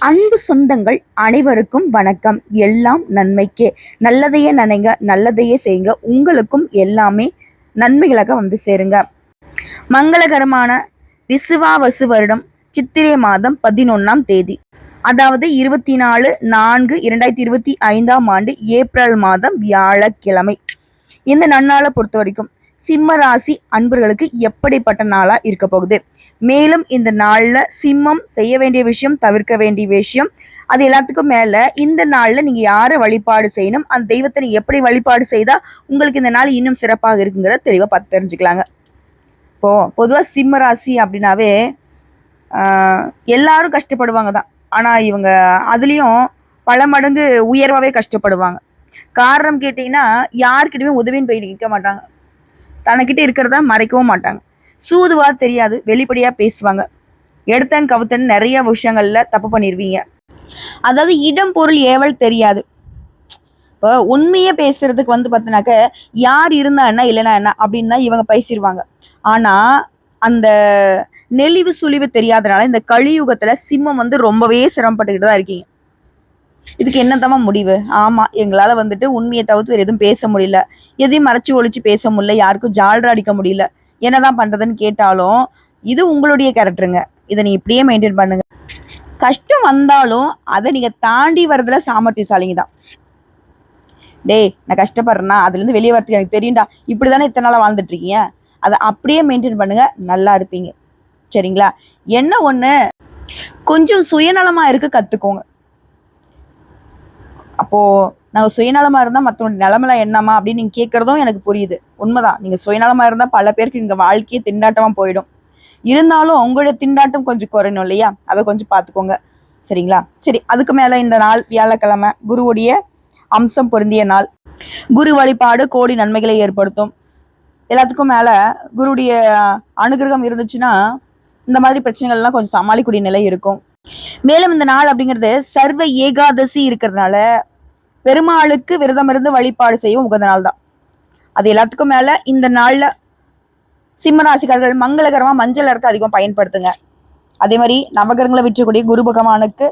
அன்பு சொந்தங்கள் அனைவருக்கும் வணக்கம். எல்லாம் நன்மைக்கே. நல்லதையே நினைங்க நல்லதையே செய்யுங்க. உங்களுக்கும் எல்லாமே நன்மைகளாக வந்து சேருங்க. மங்களகரமான விசுவாவசு வருடம் சித்திரை மாதம் பதினொன்னாம் தேதி. அதாவது இருபத்தி நாலு நான்கு இரண்டாயிரத்தி இருபத்தி ஐந்தாம் ஆண்டு ஏப்ரல் மாதம் வியாழக்கிழமை. இந்த நன்னாளை பொறுத்த வரைக்கும் சிம்ம ராசி அன்பர்களுக்கு எப்படிப்பட்ட நாளா இருக்க போகுது? மேலும் இந்த நாள்ல சிம்மம் செய்ய வேண்டிய விஷயம் தவிர்க்க வேண்டிய விஷயம் அது எல்லாத்துக்கும் மேல இந்த நாள்ல நீங்க யாரை வழிபாடு செய்யணும் அந்த தெய்வத்தை நீங்க எப்படி வழிபாடு செய்தா உங்களுக்கு இந்த நாள் இன்னும் சிறப்பாக இருக்குங்கிறத தெளிவா பார்த்து தெரிஞ்சுக்கலாங்க. இப்போ பொதுவா சிம்ம ராசி அப்படின்னாவே எல்லாரும் கஷ்டப்படுவாங்க தான். ஆனா இவங்க அதுலயும் பல மடங்கு உயர்வாவே கஷ்டப்படுவாங்க. காரணம் கேட்டீங்கன்னா யாருக்கிட்டையுமே உதவின்னு போய் நிற்க மாட்டாங்க. தனக்கிட்ட இருக்கிறத மறைக்கவும் மாட்டாங்க. சூதுவா தெரியாது வெளிப்படையா பேசுவாங்க. எடுத்தன் கவுத்தன் நிறைய விஷயங்கள்ல தப்பு பண்ணிருவீங்க. அதாவது இடம் பொருள் ஏவல் தெரியாது. இப்போ உண்மையை பேசுறதுக்கு வந்து பார்த்தினாக்க யார் இருந்தா என்ன இல்லைன்னா என்ன அப்படின்னு தான் இவங்க பேசிடுவாங்க ஆனா அந்த நெளிவு சுழிவு தெரியாதனால இந்த கலியுகத்துல சிம்மம் வந்து ரொம்பவே சிரமப்பட்டுக்கிட்டு தான் இருக்கீங்க. இதுக்கு என்னத்தமா முடிவு? ஆமா எங்களால வந்துட்டு உண்மையை தவிர்த்து வேற எதுவும் பேச முடியல. எதையும் மறைச்சு ஒழிச்சு பேச முடியல. யாருக்கும் ஜால்ரா அடிக்க முடியல. என்னதான் பண்றதுன்னு கேட்டாலும் இது உங்களுடைய கேரக்டருங்க. இதை நீ இப்படியே மெயின்டைன் பண்ணுங்க. கஷ்டம் வந்தாலும் அதை நீங்க தாண்டி வர்றதுல சாமர்த்தியசாலிங்க தான். டேய் நான் கஷ்டப்படுறேன்னா அதுல இருந்து வெளியே வரதுக்கு எனக்கு தெரியும்டா. இப்படிதானே இத்தனை நாளாக வாழ்ந்துட்டு இருக்கீங்க? அதை அப்படியே மெயின்டைன் பண்ணுங்க. நல்லா இருப்பீங்க. சரிங்களா? என்ன ஒண்ணு? கொஞ்சம் சுயநலமா இருக்க கத்துக்கோங்க. அப்போ நாங்க சுயநலமா இருந்தா மத்தவங்க நிலமெல்லாம் என்னமா அப்படின்னு நீங்க கேட்கறதும் எனக்கு புரியுது. உண்மைதான். நீங்க சுயநலமா இருந்தா பல பேருக்கு இங்க வாழ்க்கையே திண்டாட்டமா போயிடும். இருந்தாலும் உங்களுடைய திண்டாட்டம் கொஞ்சம் குறையணும் இல்லையா? அதை கொஞ்சம் பார்த்துக்கோங்க சரிங்களா? சரி அதுக்கு மேல இந்த நாள் வியாழக்கிழமை குருவுடைய அம்சம் பொருந்திய நாள். குரு வழிபாடு கோடி நன்மைகளை ஏற்படுத்தும். எல்லாத்துக்கும் மேல குருடைய அனுகிரகம் இருந்துச்சுன்னா இந்த மாதிரி பிரச்சனைகள்லாம் கொஞ்சம் சமாளிக்கக்கூடிய நிலை இருக்கும். மேலும் இந்த நாள் அப்படிங்கிறது சர்வ ஏகாதசி இருக்கிறதுனால பெருமாளுக்கு விரதம் இருந்து வழிபாடு செய்யும் உகந்த நாள் தான் அது எல்லாத்துக்கும் மேல இந்த நாள்ல சிம்மராசிக்காரர்கள் மங்களகரமா மஞ்சள் நிறத்தை அதிகம் பயன்படுத்துங்க. அதே மாதிரி நவகரங்களை விற்றக்கூடிய குரு பகவானுக்கு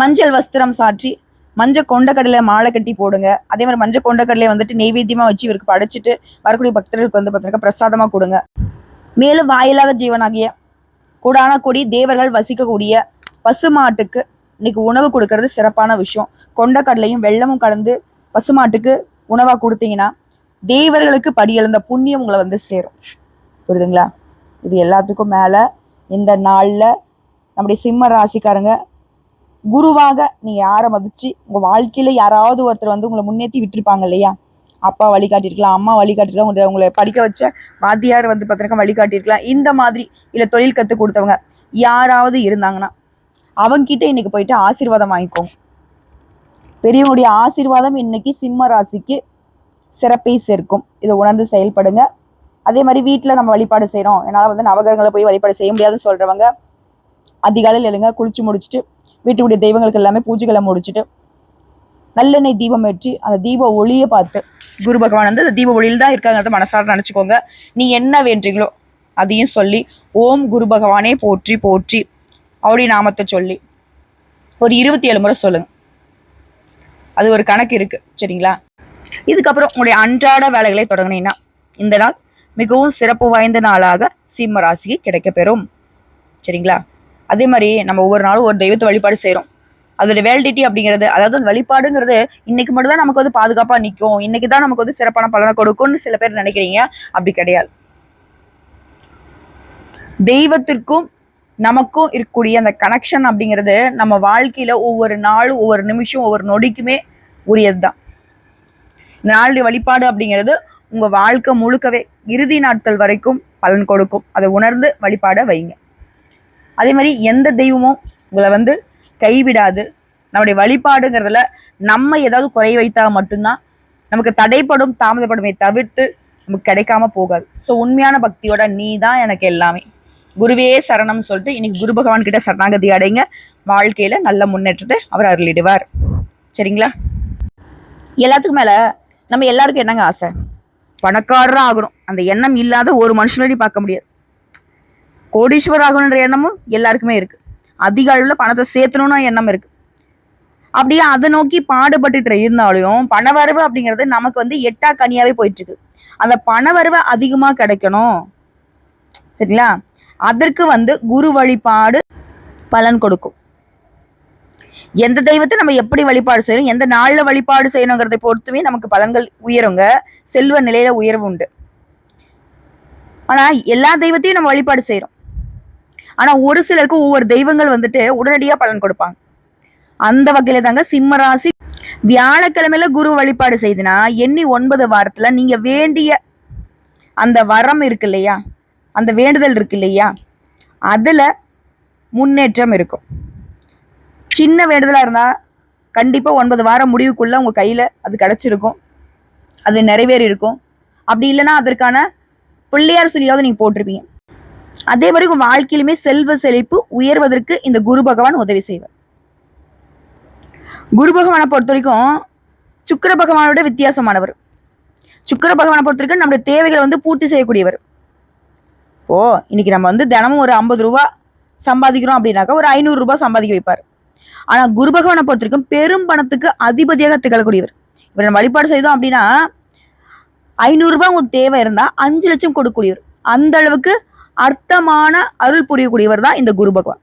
மஞ்சள் வஸ்திரம் சாற்றி மஞ்சள் கொண்டக்கடலை மாலை கட்டி போடுங்க. அதே மாதிரி மஞ்சள் கொண்டக்கடலை வந்துட்டு நெய்வேத்தியமா வச்சு இவருக்கு படைச்சிட்டு வரக்கூடிய பக்தர்களுக்கு வந்து பார்த்தீங்கன்னா பிரசாதமா கொடுங்க. மேலும் வாயில்லாத ஜீவனாகிய கூடான கொடி தேவர்கள் வசிக்கக்கூடிய பசுமாட்டுக்கு இன்னைக்கு உணவு கொடுக்கறது சிறப்பான விஷயம். கொண்டக்கடலையும் வெள்ளமும் கலந்து பசுமாட்டுக்கு உணவா கொடுத்தீங்கன்னா தேவர்களுக்கு படி எழுந்த புண்ணியம் உங்களை வந்து சேரும். புரியுதுங்களா? இது எல்லாத்துக்கும் மேல இந்த நாள்ல நம்முடைய சிம்ம ராசிக்காரங்க குருவாக நீங்க யாரை மதிச்சு உங்க வாழ்க்கையில யாராவது ஒருத்தர் வந்து உங்களை முன்னேற்றி விட்டுருப்பாங்க இல்லையா? அப்பா வழிகாட்டியிருக்கலாம் அம்மா வழிகாட்டிருக்கலாம் உங்களை உங்களை படிக்க வச்ச வாத்தியார் வந்து பார்த்தீங்கன்னா வழிகாட்டியிருக்கலாம். இந்த மாதிரி இல்லை தொழில் கற்றுக் கொடுத்தவங்க யாராவது இருந்தாங்கன்னா அவங்கிட்ட இன்னைக்கு போயிட்டு ஆசீர்வாதம் வாங்கிக்கோங்க பெரியவங்களுடைய ஆசீர்வாதம் இன்னைக்கு சிம்ம ராசிக்கு சிறப்பை சேர்க்கும். இதை உணர்ந்து செயல்படுங்க. அதே மாதிரி வீட்டில் நம்ம வழிபாடு செய்கிறோம் என்னால் வந்து நவகரங்களை போய் வழிபாடு செய்ய முடியாதுன்னு சொல்கிறவங்க அதிகாலையில் எழுங்க குளிச்சு முடிச்சுட்டு வீட்டுடைய தெய்வங்களுக்கு எல்லாமே பூஜைகளை முடிச்சுட்டு நல்லெண்ணெய் தீபம் ஏற்றி அந்த தீப ஒளியை பார்த்து குரு பகவான் வந்து அந்த தீப ஒளியில் தான் இருக்காங்கிறத மனசார நினச்சிக்கோங்க. நீ என்ன வேண்டீங்களோ அதையும் சொல்லி ஓம் குரு பகவானே போற்றி போற்றி. அவருடைய நாமத்தை சொல்லி. ஒரு இருபத்தி ஏழு முறை சொல்லுங்க. அது ஒரு கணக்கு இருக்கு சரிங்களா? இதுக்கப்புறம் உங்களுடைய அன்றாட வேலைகளை தொடங்கினீங்கன்னா இந்த நாள் மிகவும் சிறப்பு வாய்ந்த நாளாக சிம்ம ராசிக்கு கிடைக்கப்பெறும் சரிங்களா? அதே மாதிரி நம்ம ஒவ்வொரு நாளும் ஒரு தெய்வத்தை வழிபாடு செய்கிறோம் அதோட வேலிடிட்டி அப்படிங்கிறது அதாவது அந்த வழிபாடுங்கிறது இன்னைக்கு மட்டும் தான் நமக்கு வந்து பாதுகாப்பாக நிற்கும் இன்னைக்கு தான் நமக்கு வந்து சிறப்பான பலனை கொடுக்கும்னு சில பேர் நினைக்கிறீங்க. அப்படி கிடையாது. தெய்வத்திற்கும் நமக்கும் இருக்கக்கூடிய அந்த கனெக்ஷன் அப்படிங்கிறது நம்ம வாழ்க்கையில் ஒவ்வொரு நாளும் ஒவ்வொரு நிமிஷம் ஒவ்வொரு நொடிக்குமே உரியது தான் இந்த நாளுடைய வழிபாடு அப்படிங்கிறது உங்கள் வாழ்க்கை முழுக்கவே இறுதி நாட்கள் வரைக்கும் பலன் கொடுக்கும். அதை உணர்ந்து வழிபாட வைங்க. அதே மாதிரி எந்த தெய்வமும் உங்களை வந்து கைவிடாது. நம்முடைய வழிபாடுங்கிறதுல நம்ம ஏதாவது குறை வைத்தா மட்டும்தான் நமக்கு தடைப்படும் தாமதப்படுமே தவிர்த்து நமக்கு கிடைக்காம போகாது. ஸோ உண்மையான பக்தியோட நீ தான் எனக்கு எல்லாமே. குருவே சரணம்னு சொல்லிட்டு இன்னைக்கு குரு பகவான் கிட்ட சரணாகதி அடைங்க. வாழ்க்கையில நல்ல முன்னேற்றத்தை அவர் அருளிடுவார். சரிங்களா? எல்லாத்துக்கும் மேல நம்ம எல்லாருக்கும் என்னங்க ஆசை? பணக்காரராக ஆகணும். அந்த எண்ணம் இல்லாத ஒரு மனுஷனையும் பார்க்க முடியாது? கோடீஸ்வரர் ஆகணுன்ற எண்ணமும் எல்லாருக்குமே இருக்கு. அதிக அளவில் பணத்தை சேர்த்தணும்னு எண்ணம் இருக்கு. அப்படியே அதை நோக்கி பாடுபட்டுட்டு இருந்தாலும் பணவரவு அப்படிங்கிறது நமக்கு வந்து எட்டா கனியாவே போயிட்டு இருக்கு. அந்த பணவரவை அதிகமாக கிடைக்கணும். சரிங்களா? அதற்கு வந்து குரு வழிபாடு பலன் கொடுக்கும். எந்த தெய்வத்தை நம்ம எப்படி வழிபாடு செய்யணும் எந்த நாள்ல வழிபாடு செய்யணுங்கிறதை பொறுத்துமே நமக்கு பலன்கள் உயருங்க. செல்வ நிலையில உயர்வு உண்டு. ஆனா எல்லா தெய்வத்தையும் நம்ம வழிபாடு செய்யறோம். ஆனா ஒரு சிலருக்கு ஒவ்வொரு தெய்வங்கள் வந்துட்டு உடனடியா பலன் கொடுப்பாங்க. அந்த வகையில தாங்க சிம்மராசி வியாழக்கிழமையில குரு வழிபாடு செய்துனா எண்ணி ஒன்பது வாரத்துல நீங்க வேண்டிய அந்த வரம் இருக்கு இல்லையா அந்த வேண்டுதல் இருக்கு இல்லையா? அதில் முன்னேற்றம் இருக்கும். சின்ன வேண்டுதலாக இருந்தால் கண்டிப்பாக ஒன்பது வாரம் முடிவுக்குள்ளே உங்கள் கையில் அது கிடச்சிருக்கும். அது நிறைவேறி இருக்கும் அப்படி இல்லைன்னா அதற்கான பிள்ளையார் சொல்லியாவது நீங்கள் போட்டிருப்பீங்க. அதே மாதிரி உங்கள் வாழ்க்கையிலுமே செல்வ செழிப்பு உயர்வதற்கு இந்த குரு பகவான் உதவி செய்வார். குரு பகவானை பொறுத்த வரைக்கும் சுக்கிர பகவானோட வித்தியாசமானவர். சுக்கிர பகவானை பொறுத்த வரைக்கும் நம்முடைய தேவைகளை வந்து பூர்த்தி செய்யக்கூடியவர். இப்போது இன்னைக்கு நம்ம வந்து தினமும் ஒரு ஐம்பது ரூபா சம்பாதிக்கிறோம் அப்படின்னாக்கா ஒரு ஐநூறு ரூபாய் சம்பாதிக்க வைப்பார். ஆனா குரு பகவானை பொறுத்த வரைக்கும் பெரும் பணத்துக்கு அதிபதியாக திகழக்கூடியவர். இவர் நம்ம வழிபாடு செய்தோம் அப்படின்னா ஐநூறு ரூபாய் உங்களுக்கு தேவை இருந்தா அஞ்சு லட்சம் கொடுக்கக்கூடியவர். அந்த அளவுக்கு அர்த்தமான அருள் புரியக்கூடியவர் தான் இந்த குரு பகவான்.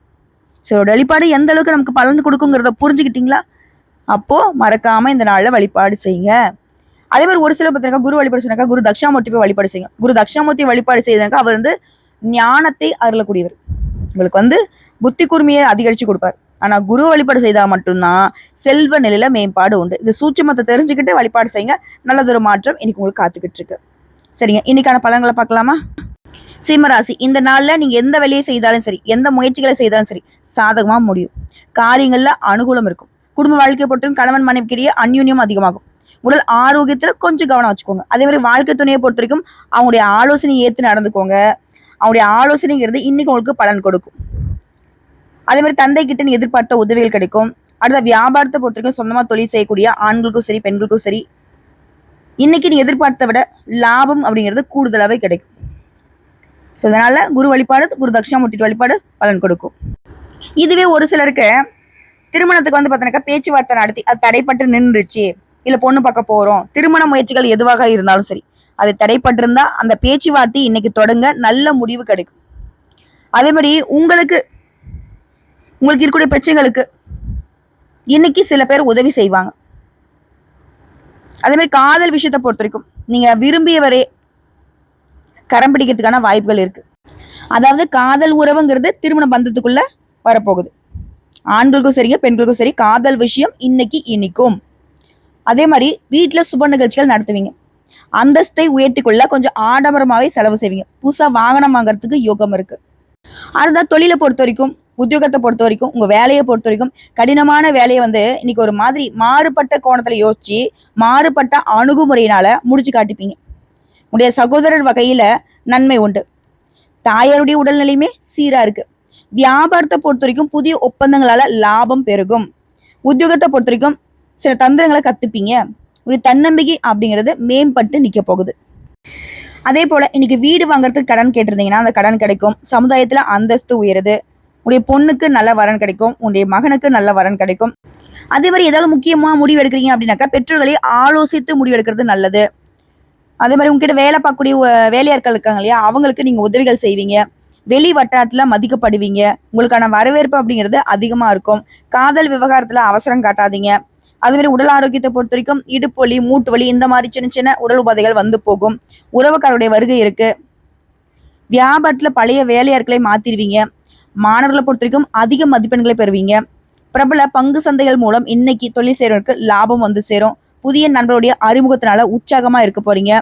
ஸோ வழிபாடு எந்த அளவுக்கு நமக்கு பலன் கொடுக்குங்கிறத புரிஞ்சுக்கிட்டீங்களா? அப்போ மறக்காம இந்த நாளில் வழிபாடு செய்யுங்க. அதே மாதிரி ஒரு சில பார்த்தீங்கன்னா குரு வழிபாடு சொன்னாக்கா குரு தக்ஷாமூர்த்தி போய் வழிபாடு செய்யுங்க. குரு தக்ஷாமூர்த்தி வழிபாடு செய்தாக்கா அவர் வந்து ஞானத்தை அருளக்கூடியவர். உங்களுக்கு வந்து புத்தி கூர்மையை அதிகரிச்சு கொடுப்பார். ஆனா குரு வழிபாடு செய்தா மட்டும்தான் செல்வ நிலையில மேம்பாடு உண்டு. இந்த சூட்சமத்தை தெரிஞ்சுக்கிட்டு வழிபாடு செய்யுங்க. நல்லதொரு மாற்றம் இன்னைக்கு உங்களுக்கு காத்துக்கிட்டு இருக்கு. சரிங்க இன்னைக்கான பலன்களை பார்க்கலாமா? சிம்மராசி இந்த நாள்ல நீங்க எந்த வேலையை செய்தாலும் சரி எந்த முயற்சிகளை செய்தாலும் சரி சாதகமா முடியும். காரியங்கள்ல அனுகூலம் இருக்கும். குடும்ப வாழ்க்கை பொறுத்தவரைக்கும் கணவன் மனைவிக்கிடையே அந்யூன்யம் அதிகமாகும். உடல் ஆரோக்கியத்துல கொஞ்சம் கவனம் வச்சுக்கோங்க. அதே மாதிரி வாழ்க்கை துணையை பொறுத்த வரைக்கும் அவங்களுடைய ஆலோசனை ஏத்து நடந்துக்கோங்க. அவங்களுடைய ஆலோசனைங்கிறது இன்னைக்கு உங்களுக்கு பலன் கொடுக்கும். அதே மாதிரி தந்தை கிட்ட நீ எதிர்பார்த்த உதவிகள் கிடைக்கும். அடுத்த வியாபாரத்தை பொறுத்த வரைக்கும் சொந்தமா தொழில் செய்யக்கூடிய ஆண்களுக்கும் சரி பெண்களுக்கும் சரி இன்னைக்கு நீ எதிர்பார்த்த விட லாபம் அப்படிங்கிறது கூடுதலாவே கிடைக்கும். ஸோ அதனால குரு வழிபாடு குரு தட்சிணாமூர்த்தி வழிபாடு பலன் கொடுக்கும். இதுவே ஒரு சிலருக்கு திருமணத்துக்கு வந்து பார்த்தோன்னாக்கா பேச்சுவார்த்தை நடத்தி அது தடைப்பட்டு நின்றுச்சு. இல்ல பொண்ணு பார்க்க போறோம். திருமண முயற்சிகள் எதுவாக இருந்தாலும் சரி. அது தடைப்பட்டிருந்தா அந்த பேச்சுவார்த்தை இன்னைக்கு தொடங்க நல்ல முடிவு கிடைக்கும். அதே மாதிரி உங்களுக்கு உங்களுக்கு இருக்கக்கூடிய பிரச்சனைகளுக்கு இன்னைக்கு சில பேர் உதவி செய்வாங்க. அதே மாதிரி காதல் விஷயத்தை பொறுத்த வரைக்கும் நீங்க விரும்பியவரே கரம் பிடிக்கிறதுக்கான வாய்ப்புகள் இருக்கு. அதாவது காதல் உறவுங்கிறது திருமண பந்தத்துக்குள்ள வரப்போகுது. ஆண்களுக்கும் சரிங்க பெண்களுக்கும் சரி காதல் விஷயம் இன்னைக்கு இனிக்கும். அதே மாதிரி வீட்டில் சுப நிகழ்ச்சிகள் நடத்துவீங்க. அந்தஸ்தை உயர்த்தி கொள்ள கொஞ்சம் ஆடம்பரமாவே செலவு செய்வீங்க. புதுசாக வாகனம் வாங்குறதுக்கு யோகம் இருக்கு. அதுதான் தொழிலை பொறுத்த வரைக்கும் உத்தியோகத்தை பொறுத்த வரைக்கும் உங்க வேலையை பொறுத்த வரைக்கும் கடினமான வேலையை வந்து இன்னைக்கு ஒரு மாதிரி மாறுபட்ட கோணத்தில் யோசிச்சு மாறுபட்ட அணுகுமுறையினால முடிச்சு காட்டிப்பீங்க. உடைய சகோதரர் வகையில் நன்மை உண்டு. தாயாருடைய உடல்நிலையுமே சீராக இருக்கு. வியாபாரத்தை பொறுத்த வரைக்கும் புதிய ஒப்பந்தங்களால லாபம் பெருகும். உத்தியோகத்தை பொறுத்த வரைக்கும் சில தந்திரங்களை கத்துப்பீங்க. ஒரு தன்னம்பிக்கை அப்படிங்கிறது மேம்பட்டு நிக்க போகுது. அதே போல இன்னைக்கு வீடு வாங்குறதுக்கு கடன் கேட்டிருந்தீங்கன்னா அந்த கடன் கிடைக்கும். சமுதாயத்துல அந்தஸ்து உயருது. உடைய பொண்ணுக்கு நல்ல வரன் கிடைக்கும். உன்னுடைய மகனுக்கு நல்ல வரன் கிடைக்கும். அதே மாதிரி ஏதாவது முக்கியமா முடிவு எடுக்கிறீங்க அப்படின்னாக்கா பெற்றோர்களை ஆலோசித்து முடிவு எடுக்கிறது நல்லது. அதே மாதிரி உங்ககிட்ட வேலை பார்க்கக்கூடிய வேலையாட்கள் இருக்காங்க இல்லையா அவங்களுக்கு நீங்க உதவிகள் செய்வீங்க. வெளி வட்டாரத்துல மதிக்கப்படுவீங்க. உங்களுக்கான வரவேற்பு அப்படிங்கிறது அதிகமா இருக்கும். காதல் விவகாரத்துல அவசரம் காட்டாதீங்க. அதே மாதிரி உடல் ஆரோக்கியத்தை பொறுத்த வரைக்கும் இடுப்பு வலி மூட்டு வலி இந்த மாதிரி சின்ன சின்ன உடல் உபாதைகள் வந்து போகும். உறவுக்காரருடைய வருகை இருக்கு. வியாபாரத்துல பழைய வேலையாட்களை மாத்திருவீங்க மாணவர்களை பொறுத்த வரைக்கும் அதிக மதிப்பெண்களை பெறுவீங்க. பிரபல பங்கு சந்தைகள் மூலம் இன்னைக்கு தொழில் செய்யறவங்களுக்கு லாபம் வந்து சேரும். புதிய நண்பருடைய அறிமுகத்தினால உற்சாகமா இருக்க போறீங்க.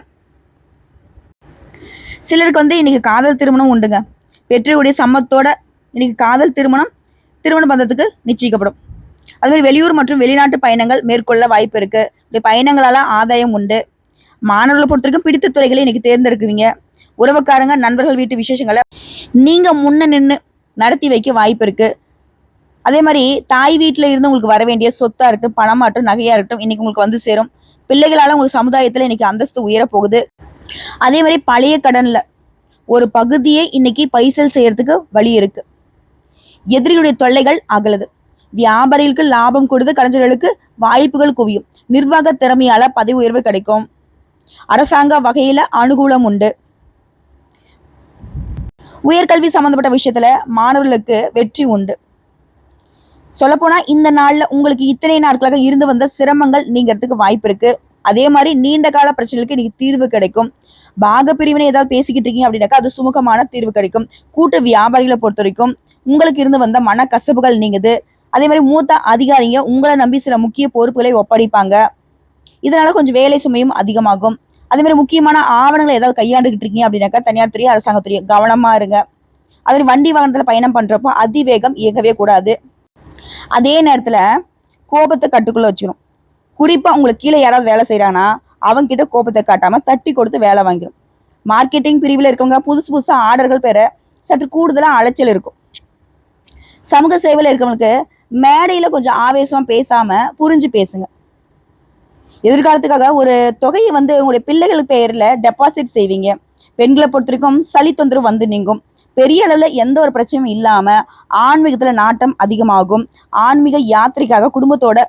சிலருக்கு வந்து இன்னைக்கு காதல் திருமணம் உண்டுங்க. பெற்றோருடைய சம்மத்தோட இன்னைக்கு காதல் திருமணம் திருமண பந்தத்துக்கு நிச்சயிக்கப்படும். அது மாதிரி வெளியூர் மற்றும் வெளிநாட்டு பயணங்கள் மேற்கொள்ள வாய்ப்பு இருக்கு. இப்படி பயணங்களால ஆதாயம் உண்டு. மாணவர்களை பொறுத்த வரைக்கும் பிடித்த துறைகளை இன்னைக்கு தேர்ந்தெடுக்குவீங்க. உறவுக்காரங்க நண்பர்கள் வீட்டு விசேஷங்களை நீங்க முன்ன நின்று நடத்தி வைக்க வாய்ப்பு இருக்கு. அதே மாதிரி தாய் வீட்டில் இருந்து உங்களுக்கு வர வேண்டிய சொத்தா இருக்கட்டும் பணமா இருக்கட்டும் நகையா இருக்கட்டும் இன்னைக்கு உங்களுக்கு வந்து சேரும். பிள்ளைகளால உங்களுக்கு சமுதாயத்துல இன்னைக்கு அந்தஸ்து உயர போகுது அதே மாதிரி பழைய கடன்ல ஒரு பகுதியை இன்னைக்கு பைசல் செய்யறதுக்கு வழி இருக்கு. எதிரியுடைய தொல்லைகள் அகலுது. வியாபாரிகளுக்கு லாபம் கொடுத்து கலைஞர்களுக்கு வாய்ப்புகள் குவியும். நிர்வாக திறமையால பதவி உயர்வு கிடைக்கும். அரசாங்க வகையில அனுகூலம் உண்டு. உயர்கல்வி சம்பந்தப்பட்ட விஷயத்துல மாணவர்களுக்கு வெற்றி உண்டு. சொல்லப்போனா இந்த நாள்ல உங்களுக்கு இத்தனை நாட்களாக இருந்து வந்த சிரமங்கள் நீங்கிறதுக்கு வாய்ப்பு இருக்கு. அதே மாதிரி நீண்ட கால பிரச்சனைகளுக்கு இன்னைக்கு தீர்வு கிடைக்கும். பாக பிரிவினை ஏதாவது பேசிக்கிட்டு இருக்கீங்க அப்படின்னாக்கா அது சுமூகமான தீர்வு கிடைக்கும். கூட்டு வியாபாரிகளை பொறுத்த வரைக்கும் உங்களுக்கு இருந்து வந்த மன கசப்புகள் நீங்குது. அதே மாதிரி மூத்த அதிகாரிங்க உங்களை நம்பி சில முக்கிய பொறுப்புகளை ஒப்படைப்பாங்க. இதனால கொஞ்சம் வேலை சுமையும் அதிகமாகும். அதே மாதிரி முக்கியமான ஆவணங்களை ஏதாவது கையாண்டுகிட்டு இருக்கீங்க அப்படின்னாக்கா தனியார் துறை அரசாங்கத்துறை கவனமா இருங்க. அதே மாதிரி வண்டி வாகனத்துல பயணம் பண்றப்போ அதிவேகம் இயக்கவே கூடாது. அதே நேரத்துல கோபத்தை கட்டுக்குள்ள வச்சுக்கணும். குறிப்பா உங்களுக்கு கீழே யாராவது வேலை செய்யறாங்கன்னா அவங்க கிட்ட கோபத்தை காட்டாம தட்டி கொடுத்து வேலை வாங்கிடும். மார்க்கெட்டிங் பிரிவில் இருக்கவங்க புதுசு புதுசாக ஆர்டர்கள் பெற சற்று கூடுதலாக அலைச்சல் இருக்கும். சமூக சேவையில் இருக்கவங்களுக்கு மேடையில் கொஞ்சம் ஆவேசமாக பேசாமல் புரிஞ்சு பேசுங்க. எதிர்காலத்துக்காக ஒரு தொகையை வந்து உங்களுடைய பிள்ளைகள் பெயரில் டெபாசிட் செய்வீங்க. பெண்களை பொறுத்த வரைக்கும் சளி தொந்தரவு வந்து நீங்கும். பெரிய அளவில் எந்த ஒரு பிரச்சனையும் இல்லாமல் ஆன்மீகத்தில் நாட்டம் அதிகமாகும். ஆன்மீக யாத்திரைக்காக குடும்பத்தோட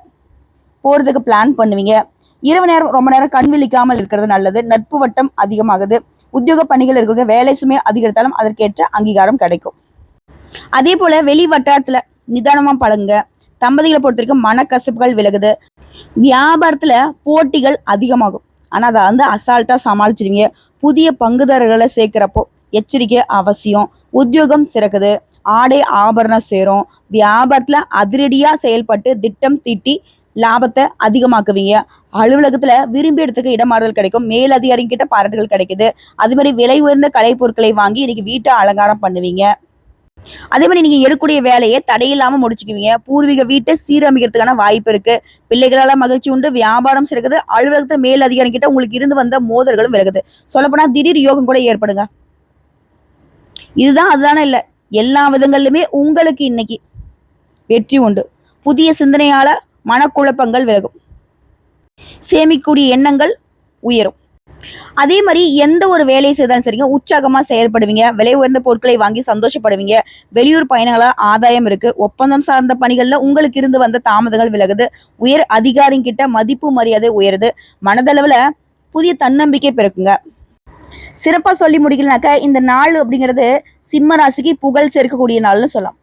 போகிறதுக்கு பிளான் பண்ணுவீங்க. இரவு நேரம் ரொம்ப நேரம் கண் விழிக்காமல் இருக்கிறது நல்லது. நட்பு வட்டம் அதிகமாகுது. உத்தியோக பணிகள் இருக்கிறவங்க வேலை சுமையை அதிகரித்தாலும் அதற்கேற்ற அங்கீகாரம் கிடைக்கும். அதே போல வெளி வட்டாரத்தில் நிதானமா பழங்க தம்பதிகளை பொறுத்த வரைக்கும் மனக்கசப்புகள் விலகுது. வியாபாரத்துல போட்டிகள் அதிகமாகும். ஆனா அதை வந்து அசால்ட்டா சமாளிச்சிருவீங்க புதிய பங்குதாரர்களை சேர்க்கிறப்போ எச்சரிக்கை அவசியம். உத்தியோகம் சிறக்குது. ஆடை ஆபரணம் சேரும். வியாபாரத்துல அதிரடியா செயல்பட்டு திட்டம் தீட்டி லாபத்தை அதிகமாக்குவீங்க. அலுவலகத்துல விரும்பி இடத்துக்கு இடமாறுதல் கிடைக்கும். மேலதிகாரிங்க கிட்ட பாராட்டுகள் கிடைக்குது. அது மாதிரி விலை உயர்ந்த கலை பொருட்களை வாங்கி இன்னைக்கு வீட்டை அலங்காரம் பண்ணுவீங்க. அதே மாதிரி நீங்க எடுக்கக்கூடிய வேலையை தடையில்லாம முடிச்சுக்குவீங்க. பூர்வீக வீட்டை சீரமைக்கிறதுக்கான வாய்ப்பு இருக்கு. பிள்ளைகளால மகிழ்ச்சி உண்டு வியாபாரம் சிறக்குது அலுவலகத்தில் மேல் அதிகாரி கிட்ட உங்களுக்கு இருந்து வந்த மோதல்களும் விலகுது. சொல்லப்போனா திடீர் யோகம் கூட ஏற்படுங்க. இதுதான் அதுதானே இல்ல. எல்லா விதங்கள்லுமே உங்களுக்கு இன்னைக்கு வெற்றி உண்டு. புதிய சிந்தனையால மனக்குழப்பங்கள் விலகும். சேமிக்கக்கூடிய எண்ணங்கள் உயரும். அதே மாதிரி எந்த ஒரு வேலையை செய்தாலும் சரிங்க உற்சாகமா செயல்படுவீங்க விலை உயர்ந்த பொருட்களை வாங்கி சந்தோஷப்படுவீங்க வெளியூர் பயணங்களால் ஆதாயம் இருக்கு ஒப்பந்தம் சார்ந்த பணிகள்ல உங்களுக்கு இருந்து வந்த தாமதங்கள் விலகுது உயர் அதிகாரிங்கிட்ட மதிப்பு மரியாதை உயருது மனதளவுல புதிய தன்னம்பிக்கை பிறக்குங்க. சிறப்பா சொல்லி முடிக்கலனாக்க இந்த நாள் அப்படிங்கிறது சிம்ம ராசிக்கு புகழ் சேர்க்கக்கூடிய நாள்னு சொல்லலாம்.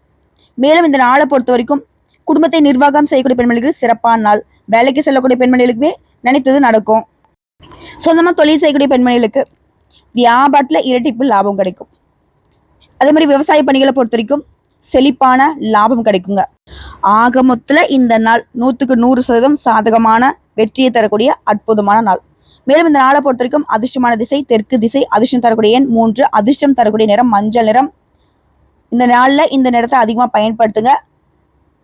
மேலும் இந்த நாளை பொறுத்த வரைக்கும் குடும்பத்தை நிர்வாகம் செய்யக்கூடிய பெண்மணிகளுக்கு சிறப்பான நாள். வேலைக்கு செல்லக்கூடிய பெண்மணிகளுக்குமே நினைத்தது நடக்கும். சொந்தமா தொழில் செய்யக்கூடிய பெண்மணிகளுக்கு வியாபாரத்துல இரட்டிப்பு லாபம் கிடைக்கும். அதே மாதிரி விவசாய பணிகளை பொறுத்த வரைக்கும் செழிப்பான லாபம் கிடைக்குங்க. ஆக இந்த நாள் நூற்றுக்கு நூறு சதவீதம் சாதகமான வெற்றியை தரக்கூடிய அற்புதமான நாள். மேலும் இந்த நாளை பொறுத்த வரைக்கும் அதிர்ஷ்டமான திசை தெற்கு திசை அதிர்ஷ்டம் தரக்கூடிய எண் மூன்று அதிர்ஷ்டம் தரக்கூடிய நிறம் மஞ்சள் நிறம். இந்த நாள்ல இந்த நிறத்தை அதிகமா பயன்படுத்துங்க.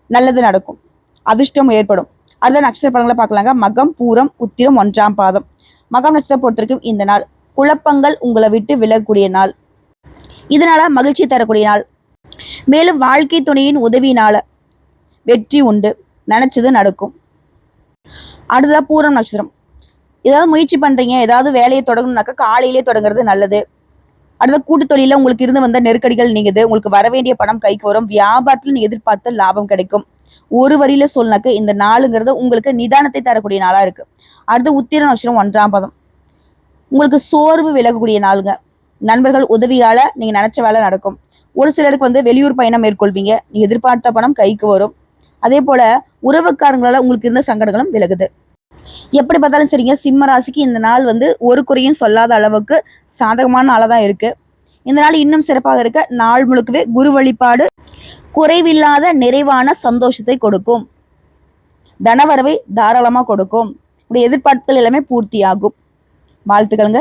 நல்லது நடக்கும். அதிர்ஷ்டம் ஏற்படும். அடுத்த நட்சத்திர பழங்களை பார்க்கலாங்க. மகம் பூரம் உத்திரம் ஒன்றாம் பாதம். மகம் நட்சத்திரம் பொறுத்திருக்கும் இந்த நாள். குழப்பங்கள் உங்களை விட்டு விலகக்கூடிய நாள். இதனால மகிழ்ச்சி தரக்கூடிய நாள். மேலும் வாழ்க்கை துணையின் உதவியினால வெற்றி உண்டு. நினைச்சது நடக்கும். அடுத்ததா பூரம் நட்சத்திரம். ஏதாவது முயற்சி பண்றீங்க ஏதாவது வேலையை தொடங்கணும்னாக்கா காலையிலே தொடங்குறது நல்லது. அடுத்த கூட்டு தொழில உங்களுக்கு இருந்து வந்த நெருக்கடிகள் நீங்குது. உங்களுக்கு வர வேண்டிய பணம் கைக்கு வரும். வியாபாரத்தில் நீ எதிர்பார்த்த லாபம் கிடைக்கும். ஒரு வரியில சொல்லினாக்க இந்த நாளுங்கிறது உங்களுக்கு நிதானத்தை தரக்கூடிய நாளா இருக்கு. அடுத்து உத்திர நட்சத்திரம் ஒன்றாம் பதம். உங்களுக்கு சோர்வு விலகக்கூடிய நாளுங்க. நண்பர்கள் உதவியால நீங்க நினைச்ச வேலை நடக்கும். ஒரு சிலருக்கு வந்து வெளியூர் பயணம் மேற்கொள்வீங்க. நீ எதிர்பார்த்த பணம் கைக்கு வரும். அதே போல உறவுக்காரங்களால உங்களுக்கு இருந்த சங்கடங்களும் விலகுது. எப்படி பார்த்தாலும் சரிங்க சிம்ம ராசிக்கு இந்த நாள் வந்து ஒரு குறையும் சொல்லாத அளவுக்கு சாதகமான நாளாக தான் இருக்கு. இந்த நாள் இன்னும் சிறப்பாக இருக்க நாள் முழுக்கவே குரு வழிபாடு குறைவில்லாத நிறைவான சந்தோஷத்தை கொடுக்கும். தனவரவை தாராளமாக கொடுக்கும். உடைய எதிர்பார்ப்புகள் எல்லாமே பூர்த்தியாகும். வாழ்த்துக்கள்ங்க.